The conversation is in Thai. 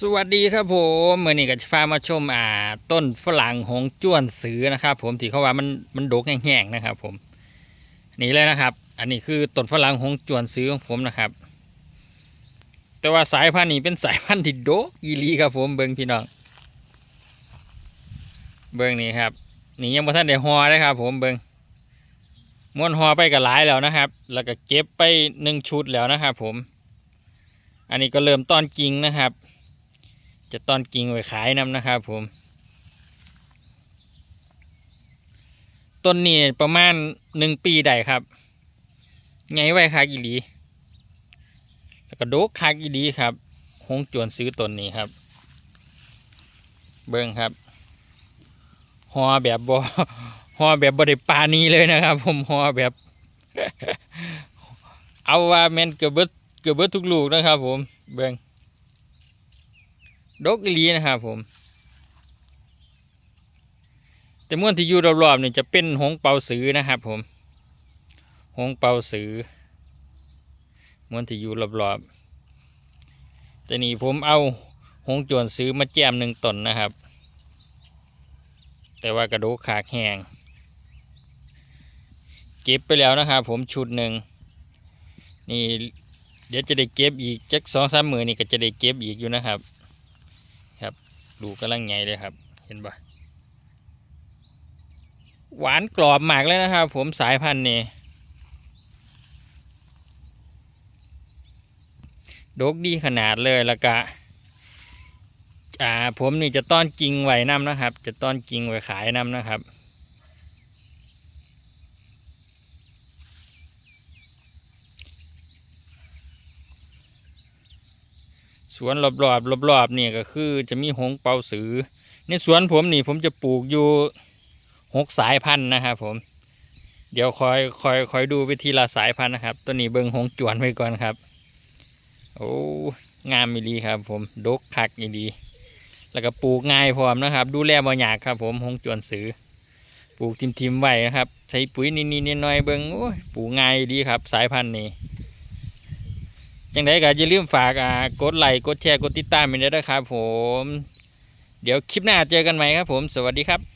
สวัสดีครับผมเมื่อนี้ก็จะพามาชมอ่าต้นฝรั่งหงจ้วนสือนะครับ ผมที่เขาว่ามันมันดกแห้งๆนะครับ ผมนี่เลยนะครับ อันนี้คือต้นฝรั่งหงจ้วนสือของผมนะครับ แต่ว่าสายพันธุ์นี้เป็นสายพันธุ์ที่ดกอีหลีครับผมเบิ้งพี่น้องเบิ้งนี่ครับนี่ยังบ่ทันได้ฮอเลยครับ ผมเบิ้งม้วนฮอไปก็หลายแล้วนะครับ แล้วก็เก็บไปหนึ่งชุดแล้วนะครับ ผม อันนี้ก็เริ่มต้อนกิ่งนะครับ จะต้อนกิ่งไว้ขายนำนะครับผม ต้นนี้ประมาณหนึ่งปีได้ครับไงไว้คากอีหลี แล้วก็โดกคากอีหลีครับหงจวนซื้อต้นนี้ครับ เบิ้งครับหอแบบบอหอแบบบริปานีเลยนะครับ ผมหอแบบ เอาว่าแมนเกือบเบิดเกือบเบิดทุกลูกนะครับ ผมเบิ้ง ดกอีลีนะครับผม แต่ม้วนที่อยู่รอบๆนี่จะเป็นหงเปาสือนะครับผม หงเปาสือม้วนที่อยู่รอบๆแต่นี่ผมเอาหงจวนซื้อมาแจมหนึ่งตนนะครับ แต่ว่ากระดูกขากแหงเก็บไปแล้วนะครับผมชุดหนึ่งนี่เดี๋ยวจะได้เก็บอีกจักสองสามมือนี่ก็จะได้เก็บอีกอยู่นะครับ ดูกำลังไงเลยครับ เห็นปะหวานกรอบมากเลยนะครับ ผมสายพันธุ์นี่ดกดีขนาดเลยละกะอ่าผมนี่จะต้อนกิ่งไว้น้ำนะครับ จะต้อนกิ่งไว้ขายน้ำนะครับ สวนรอบๆรอบๆนี่ก็คือจะมีหงเปาสือ ในสวนผมนี่ผมจะปลูกอยู่หกสายพันธุ์นะครับผม เดี๋ยวคอยคอยคอยดูไปทีละสายพันธุ์นะครับ ตัวนี้เบิงหงจวนไว้ก่อนครับ โอ้งามอีดีครับผมดกคักอีดี แล้วก็ปลูกง่ายพร้อมนะครับ ดูแลบ่ยากครับ ผมหงจวนสือ ปลูกทิมๆไว้นะครับ ใช้ปุ๋ยนิดๆน่อยๆเบิงโอ้ยปลูกง่ายดีครับ สายพันธุ์นี้ จังไดก็อย่าลืมฝากอ่ากดไลค์กดแชร์กดติดตามไปด้วยนะครับผม เดี๋ยวคลิปหน้าเจอกันใหม่ครับผม สวัสดีครับ